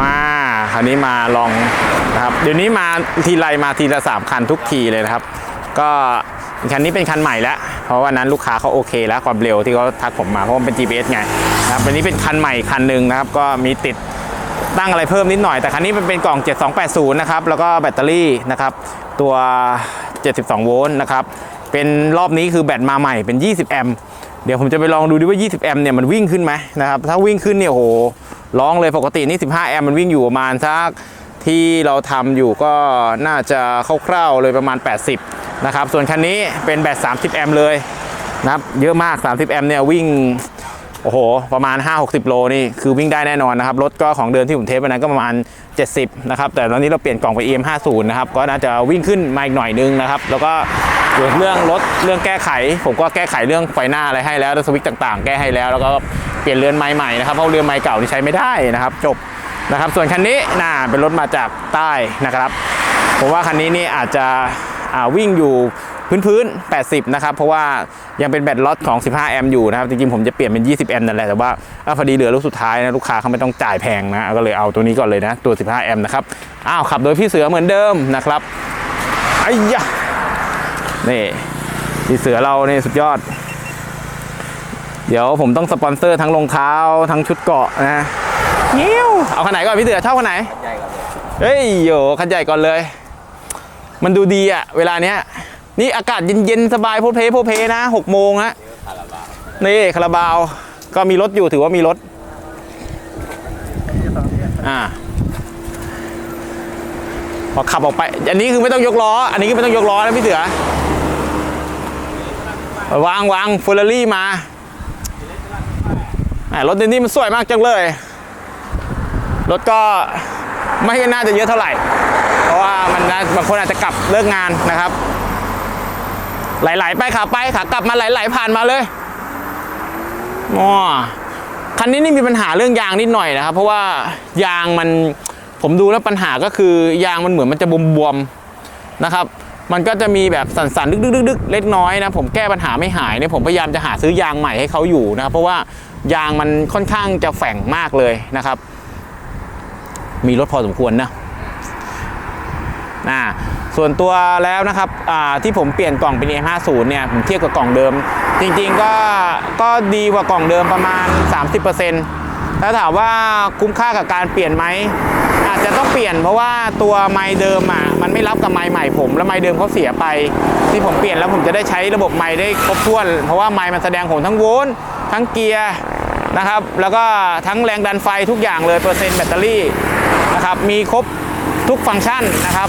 มาคราวนี้มาลองนะครับเดี๋ยวนี้มาทีไรมาทีละสามคันทุกทีเลยนะครับ ก็คันนี้เป็นคันใหม่แล้ว เพราะว่านั้นลูกค้าเขาโอเคแล้วความเร็วที่เขาทักผมมาเพราะมันเป็น GPS ไงนะครับวันนี้เป็นคันใหม่คันหนึ่งนะครับก็มีติดตั้งอะไรเพิ่มนิดหน่อย แต่คันนี้มันเป็นกล่อง 7280 นะครับ แล้วก็แบตเตอรี่นะครับ ตัว 72 โวลต์นะครับ เป็นรอบนี้คือแบตมาใหม่เป็น 20 แอมป์เดี๋ยวผมจะไปลองดูดิว่า 20 แอมป์เนี่ยมันวิ่งขึ้นไหมนะครับ ถ้าวิ่งขึ้นเนี่ยโอ้โห ร้องเลยปกตินี่ 15 แอมป์มันวิ่งอยู่ประมาณสักที่เราทำอยู่ก็น่าจะคร่าวๆเลยประมาณ 80 นะครับ ส่วนคันนี้เป็นแบต 30 แอมป์เลยนะครับเยอะมาก 30 แอมป์เนี่ยวิ่งโอ้โห ประมาณ 5-60 โลนี่คือวิ่งได้แน่นอนนะครับ รถก็ของเดิมที่ผมเทสวันนั้นก็ประมาณ 70 นะครับ แต่ตอนนี้เราเปลี่ยนกล่องไป EM50 นะครับ ก็น่าจะวิ่งขึ้นมาอีกหน่อยนึงนะครับ แล้วก็ เรื่องรถเรื่องแก้ไข ผมก็แก้ไขเรื่องไฟหน้าอะไรให้แล้วสวิตช์ต่างๆ แก้ให้แล้ว แล้วก็เปลี่ยนเรือนไม้ใหม่นะครับเพราะเรือนไม้เก่านี่ใช้ไม่ได้นะครับ จบนะครับส่วนคันนี้น่าเป็นรถมาจากใต้นะครับผมว่าคันนี้นี่อาจจะวิ่งอยู่พื้นๆ 80 นะครับ เพราะว่ายังเป็นแบตล็อตของ 15 แอมป์อยู่นะครับ จริงๆ ผมจะเปลี่ยนเป็น 20 แอมป์นั่นแหละ แต่ว่าพอดีเหลือลูกสุดท้ายนะลูกค้าเขาไม่ต้องจ่ายแพงนะ ก็เลยเอาตัวนี้ก่อนเลยนะ ตัว 15 แอมป์นะครับ อ้าว ขับโดยพี่เสือเหมือนเดิมนะครับไอ้ยะ นี่พี่เสือเราเนี่ยสุดยอด เดี๋ยวผมต้องสปอนเซอร์ทั้งรองเท้าทั้งชุดเกราะนะเงี้ยวเอาคันไหนก่อนพี่เสือชอบคันไหนใหญ่กว่าเลยเฮ้ยโยคันใหญ่ก่อนเลย มันดูดีอะเวลาเนี้ย นี่อากาศเย็นๆสบายโพลเพโพลเพนะหกโมงฮะคาราบาวนี่คาราบาวก็มีรถอยู่ถือว่ามีรถอ่าพอขับออกไป อันนี้คือไม่ต้องยกล้อ อันนี้คือไม่ต้องยกล้อนะพี่เสือ วางวางเฟอร์รารี่มารถเดนนี่มันสวยมากจังเลย รถก็ไม่น่าจะเยอะเท่าไหร่ เพราะว่ามันบางคนอาจจะกลับเลิกงานนะครับ ไหลๆไปขาไปขากลับมาไหลๆผ่านมาเลยอ๋อคันนี้นี่มีปัญหาเรื่องยางนิดหน่อยนะครับ เพราะว่ายางมันผมดูแล้วปัญหาก็คือยางมันเหมือนมันจะบวมๆนะครับ มันก็จะมีแบบสั่นๆดึกๆๆเล็กน้อยนะผมแก้ปัญหาไม่หายเนี่ยผมพยายามจะหาซื้อยางใหม่ให้เขาอยู่นะครับเพราะว่ายางมันค่อนข้างจะแฝงมากเลยนะครับ มีรถพอสมควรนะอ่าส่วนตัวแล้วนะครับที่ผมเปลี่ยนกล่องเป็น M50 เนี่ยผมเทียบกับกล่องเดิม จริงๆก็ก็ดีกว่ากล่องเดิมประมาณ 30%ถ้าถามว่าคุ้มค่ากับการเปลี่ยนไหมอาจจะต้องเปลี่ยนเพราะว่าตัวไม้เดิมอะ ไม่รับกับไม้ใหม่ผมแล้วไม้เดิมเขาเสียไป ที่ผมเปลี่ยนแล้วผมจะได้ใช้ระบบไม้ได้ครบถ้วน เพราะว่าไม้มันแสดงผลทั้งโวลต์ทั้งเกียร์นะครับ แล้วก็ทั้งแรงดันไฟทุกอย่างเลยเปอร์เซ็นต์แบตเตอรี่นะครับมีครบทุกฟังก์ชันนะครับ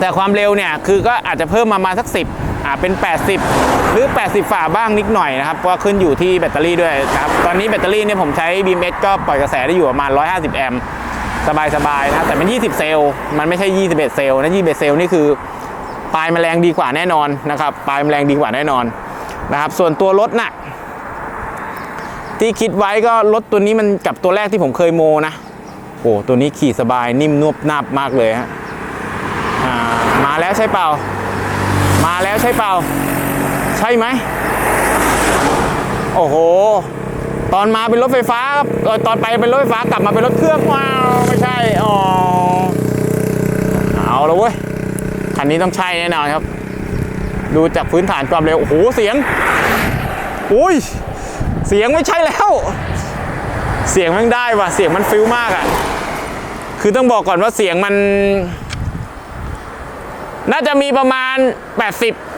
แต่ความเร็วเนี่ยคือก็อาจจะเพิ่มมามาสัก 10อ่าเป็น 80 หรือ 80 ฝ่าบ้างนิดหน่อยนะครับเพราะว่าขึ้นอยู่ที่แบตเตอรี่ด้วยนะครับตอนนี้แบตเตอรี่เนี่ยผมใช้ BMS ก็ปล่อยกระแสได้อยู่ประมาณ 150 แอมป์ สบายๆนะครับแต่เป็น20 เซลล์มันไม่ใช่ 21 เซลล์นะ21 เซลล์นี่คือปลายแมลงดีกว่าแน่นอนนะครับปลายแมลงดีกว่าแน่นอนนะครับส่วนตัวรถน่ะที่คิดไว้ก็รถตัวนี้มันกับตัวแรกที่ผมเคยโมนะโอ้ตัวนี้ขี่สบายนิ่มนวบนาบมากเลยฮะมาแล้วใช่เปล่า มาแล้วใช่เปล่า ใช่ไหมโอ้โห ตอนมาเป็นรถไฟฟ้าครับตอนไปเป็นรถไฟฟ้ากลับมาเป็นรถเครื่องว้าว อ๋อเอาแล้วเว้ยคันนี้ต้องใช่แน่นอนครับ ดูจากพื้นฐานความเร็ว โอ้โห เสียงอุ้ยเสียงไม่ใช่แล้ว เสียงมันได้ว่ะ เสียงมันฟิลมากอะ่ะ คือต้องบอกก่อนว่าเสียงมัน น่าจะมีประมาณ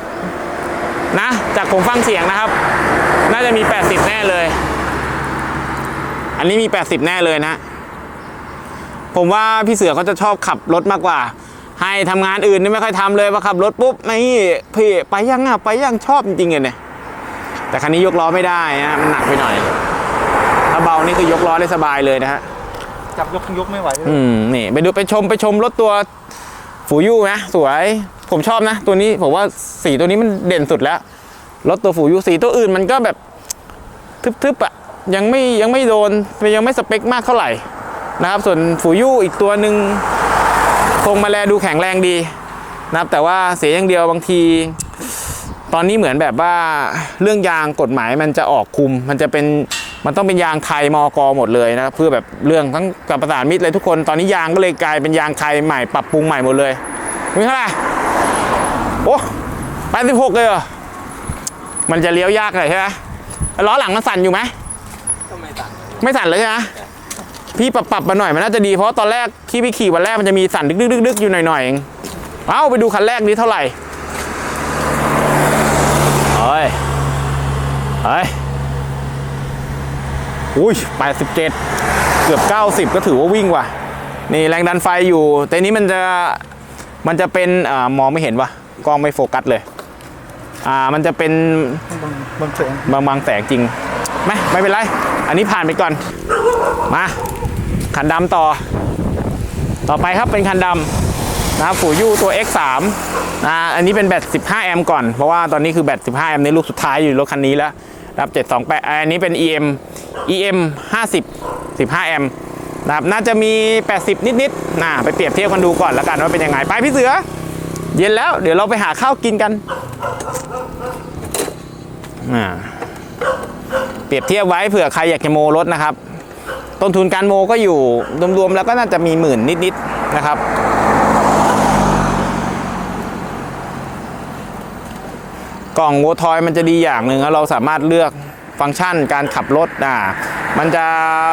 80 นะ จากผมฟังเสียงนะครับ น่าจะมี 80 แน่เลย อันนี้มี 80 แน่เลยนะ ผมว่าพี่เสือเขาจะชอบขับรถมากกว่า ให้ทำงานอื่นนี่ไม่ค่อยทำเลยพอขับรถปุ๊บนี่พี่ไปยังอะไปยังชอบจริงๆเลยเนี่ยแต่คันนี้ยกล้อไม่ได้นะมันหนักไปหน่อย ถ้าเบานี่คือยกล้อได้สบายเลยนะฮะจับยกยกไม่ไหวเลยอืมนี่ไปดูไปชมไปชมรถตัวฟูยูนะสวยผมชอบนะ ตัวนี้ผมว่าสีตัวนี้มันเด่นสุดแล้วรถตัวฟูยูสีตัวอื่นมันก็แบบทึบๆอะ่ะยังไม่ยังไม่โดนยังไม่สเปคมากเท่าไหร่ นะครับ ส่วนฟูยู่อีกตัวหนึ่งคงมาแลดูแข็งแรงดีนะครับ แต่ว่าเสียอย่างเดียวบางที ตอนนี้เหมือนแบบว่าเรื่องยางกฎหมายมันจะออกคุม มันจะเป็นมันต้องเป็นยางไทยมอกหมดเลยนะครับเพื่อแบบเรื่องทั้งกับประสานมิตรเลยทุกคนตอนนี้ยางก็เลยกลายเป็นยางไทยใหม่ปรับปรุงใหม่หมดเลยมีเท่าไหร่โอ้แปดสิบหกเลยเหรอมันจะเลี้ยวยากหน่อยใช่ไหมล้อหลังมันสั่นอยู่ไหมไม่ต่างไม่สั่นเลยใช่ไหม พี่ปรับปรับมาหน่อยมันน่าจะดีเพราะตอนแรกที่พี่ขี่วันแรกมันจะมีสั่นดึกดึกดึกดึกอยู่หน่อยหน่อยๆเองเอาไปดูคันแรกนี้เท่าไหร่เฮ้ยเฮ้ยอุ้ยแปดสิบเจ็ดเกือบเก้าสิบก็ถือว่าวิ่งว่ะ นี่แรงดันไฟอยู่ แต่นี้มันจะมันจะเป็นอ่ามองไม่เห็นว่ะกล้องไม่โฟกัสเลย อ่ามันจะเป็นบางบางแสงบางบางแสงจริงไม่ไม่เป็นไร อันนี้ผ่านไปก่อน มา คันดำต่อ ต่อไปครับเป็นคันดำนะครับฝูยูตัว X3 นะอันนี้เป็นแบต 15 แอมป์ก่อน เพราะว่าตอนนี้คือแบต 15 แอมป์ในลูกสุดท้ายอยู่รถคันนี้แล้วรับ 728 อันนี้เป็น EM EM 50 15 แอมป์นะครับน่าจะมี 80 นิดๆนะไปเปรียบเทียบกันดูก่อนแล้วกันว่าเป็นยังไง ไปพี่เสือ เย็นแล้ว เดี๋ยวเราไปหาข้าวกินกันเปรียบเทียบไว้เผื่อใครอยากจะโมรถนะครับ ต้นทุนการโมก็อยู่รวมๆแล้วก็น่าจะมีหมื่นนิดๆนะครับ กล่องโวทอยมันจะดีอย่างหนึ่งเราสามารถเลือกฟังก์ชันการขับรถอ่ามันจะ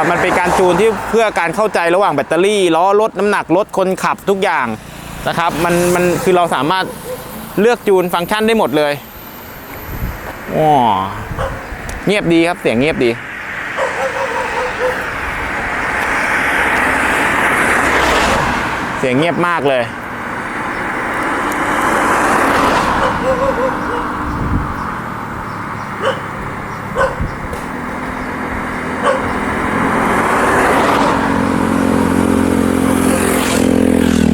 มันเป็นการจูนที่เพื่อการเข้าใจระหว่างแบตเตอรี่ล้อรถน้ำหนักรถคนขับทุกอย่างนะครับมันมันคือเราสามารถเลือกจูนฟังก์ชันได้หมดเลยว้าเงียบดีครับเสียงเงียบดี เสียงเงียบมากเลย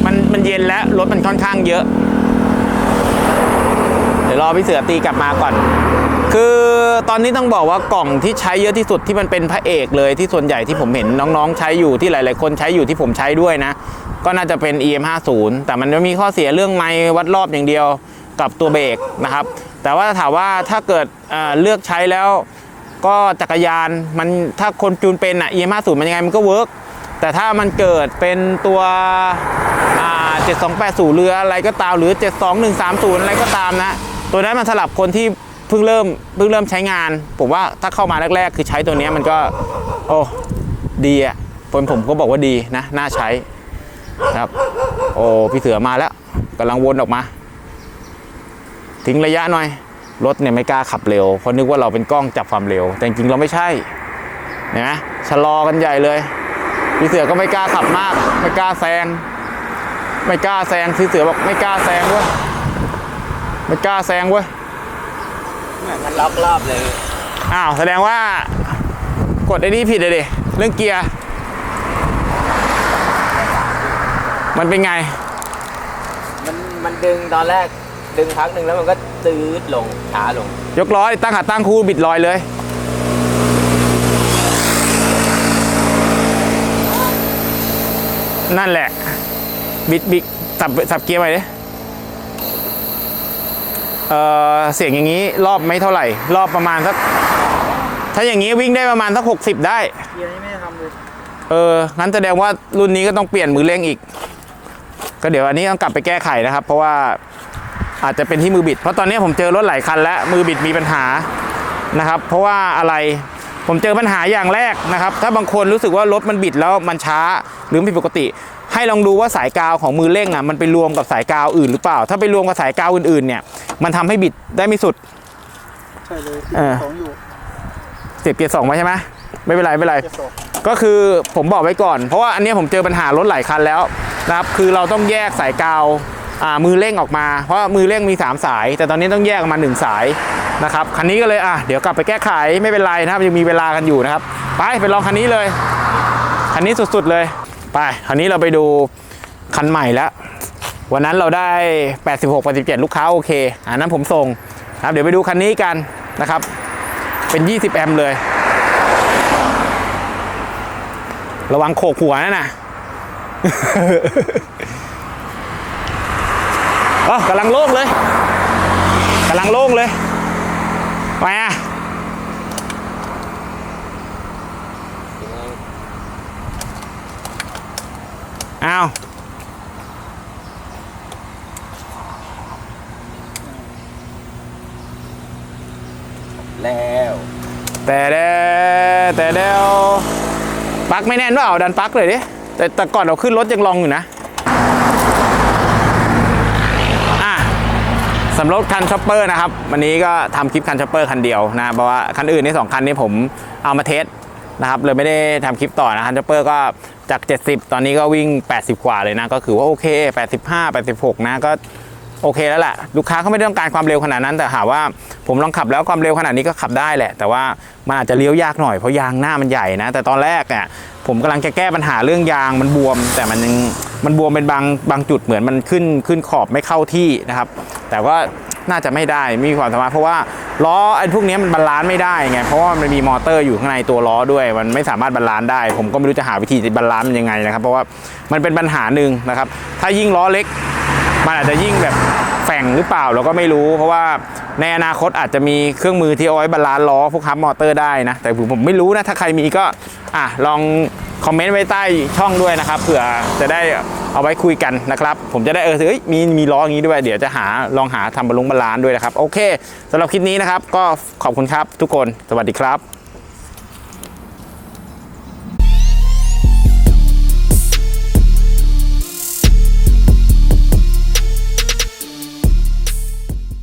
มันมันเย็นแล้ว รถมันค่อนข้างเยอะ เดี๋ยวรอพี่เสือตีกลับมาก่อน ตอนนี้ต้องบอกว่ากล่องที่ใช้เยอะที่สุดที่มันเป็นพระเอกเลยที่ส่วนใหญ่ที่ผมเห็นน้องๆ ใช้อยู่ที่หลาย ๆ คนใช้อยู่ที่ผมใช้ด้วยนะ ก็น่าจะเป็น EM50 แต่มันจะมีข้อเสียเรื่องไม้วัดรอบอย่างเดียวกับตัวเบรกนะครับ แต่ว่าถามว่าถ้าเกิดเเลือกใช้แล้วก็จักรยานมันถ้าคนจูนเป็นอะ EM50 มันยังไงมันก็เวิร์กแต่ถ้ามันเกิดเป็นตัวอ่า7280เรืออะไรก็ตามหรือ 72130 อะไรก็ตามนะ ตัวนั้นมันสลับคนที่ เพิ่งเริ่มเพิ่งเริ่มใช้งาน ผมว่าถ้าเข้ามาแรก ๆ คือใช้ตัวนี้มันก็ โอ้ดีอะผมผมก็บอกว่าดีนะน่าใช้ครับ โอ้พี่เสือมาแล้วกำลังวนออกมา ทิ้งระยะหน่อย รถเนี่ยไม่กล้าขับเร็วเพราะนึกว่าเราเป็นกล้องจับความเร็ว แต่จริงเราไม่ใช่เห็นไหมชะลอกันใหญ่เลยพี่เสือก็ไม่กล้าขับมาก ไม่กล้าแซงไม่กล้าแซงพี่เสือบอกไม่กล้าแซงเว้ยไม่กล้าแซงเว้ย มือนมันล็อกรอบเลย อ้าวแสดงว่ากดไอ้นี่ผิดเลยดิเรื่องเกียร์ มันเป็นไง มันมันดึงตอนแรกดึงพักหนึ่งแล้วมันก็ตืดลงช้าลง ยกล้อตั้งขาตั้งคู่บิดลอยเลย นั่นแหละ บิดบิดสับสับเกียร์ไปดิเออ เสียงอย่างนี้รอบไม่เท่าไหร่ รอบประมาณสักถ้าอย่างนี้วิ่งได้ประมาณสักหกสิบได้เกียร์นี่ไม่ได้ทำเลยเอองั้นแสดงว่ารุ่นนี้ก็ต้องเปลี่ยนมือเร่งอีก ก็เดี๋ยวอันนี้ต้องกลับไปแก้ไขนะครับ เพราะว่าอาจจะเป็นที่มือบิด เพราะตอนนี้ผมเจอรถหลายคันแล้วมือบิดมีปัญหานะครับ เพราะว่าอะไรผมเจอปัญหาอย่างแรกนะครับ ถ้าบางคนรู้สึกว่ารถมันบิดแล้วมันช้าหรือผิดปกติ ให้ลองดูว่าสายกาวของมือเร่งอะมันไปรวมกับสายกาวอื่นหรือเปล่า ถ้าไปรวมกับสายกาวอื่นๆเนี่ย มันทำให้บิดได้ไม่สุด ใช่เลยเออสองอยู่เสียบเกียร์สองไว้ใช่ไหมไม่เป็นไรไม่เป็นไรเกียร์สองก็คือผมบอกไว้ก่อน เพราะว่าอันเนี้ยผมเจอปัญหารถหลายคันแล้วนะครับคือเราต้องแยกสายกาวอ่ามือเร่งออกมา เพราะว่ามือเร่งมี 3 สาย แต่ตอนนี้ต้องแยกออกมา 1 สายนะครับคันนี้ก็เลยอะเดี๋ยวกลับไปแก้ไขไม่เป็นไรนะครับยังมีเวลากันอยู่นะครับ ไปไปลองคันนี้เลย คันนี้สุดๆเลย ไปคันนี้เราไปดูคันใหม่แล้ว วันนั้นเราได้ 86 87 ลูกค้าโอเคอันนั้นผมส่งนะครับ เดี๋ยวไปดูคันนี้กันนะครับ เป็น 20 แอมเลย ระวังโขกหัวนั่น่ะเออกำลังโล่งเลยกำลังโล่งเลยไปอะ แล้วแต่แดแต่เดวปลั๊กไม่แน่นเปล่าดันปลั๊กเลยดิแต่แต่ก่อนเราขึ้นรถยังลองอยู่นะอะสำหรับคันช็อปเปอร์นะครับ วันนี้ก็ทำคลิปคันช็อปเปอร์คันเดียวนะเพราะว่าคันอื่นนี่สองคันนี้ผมเอามาเทสนะครับเลยไม่ได้ทำคลิปต่อนะคันช็อปเปอร์ก็จาก 70 ตอนนี้ก็วิ่ง 80 กว่าเลยนะ ก็คือว่าโอเค 85 86 นะก็ โอเคแล้วแหละลูกค้าเขาไม่ได้ต้องการความเร็วขนาดนั้น แต่หาว่าผมลองขับแล้วความเร็วขนาดนี้ก็ขับได้แหละ แต่ว่ามันอาจจะเลี้ยวยากหน่อยเพราะยางหน้ามันใหญ่นะ แต่ตอนแรกเนี่ยผมกำลังจะแก้ปัญหาเรื่องยางมันบวม แต่มันยังมันบวมเป็นบางบางจุดเหมือนมันขึ้นขึ้นขอบไม่เข้าที่นะครับ แต่ว่าน่าจะไม่ได้ไม่มีความสามารถเพราะว่าล้อไอ้พวกนี้มันบาลานซ์ไม่ได้ไงเพราะว่ามันมีมอเตอร์อยู่ข้างในตัวล้อด้วย มันไม่สามารถบาลานซ์ได้ ผมก็ไม่รู้จะหาวิธีบาลานซ์มันยังไงนะครับ เพราะว่ามันเป็นปัญหาหนึ่งนะครับ ถ้ายิ่งล้อเล็ก มันอาจจะยิ่งแบบแฝงหรือเปล่าเราก็ไม่รู้ เพราะว่าในอนาคตอาจจะมีเครื่องมือที่เอาไว้บาลานซ์ล้อพวกฮับมอเตอร์ได้นะ แต่ผมไม่รู้นะ ถ้าใครมีก็อะลองคอมเมนต์ไว้ใต้ช่องด้วยนะครับเผื่อจะได้เอาไว้คุยกันนะครับ ผมจะได้เออเฮ้ยมีมีล้ออย่างนี้ด้วยเดี๋ยวจะหาลองหาทำบอลลุงบาลานซ์ด้วยนะครับ โอเคสำหรับคลิปนี้นะครับ ก็ขอบคุณครับทุกคนสวัสดีครับ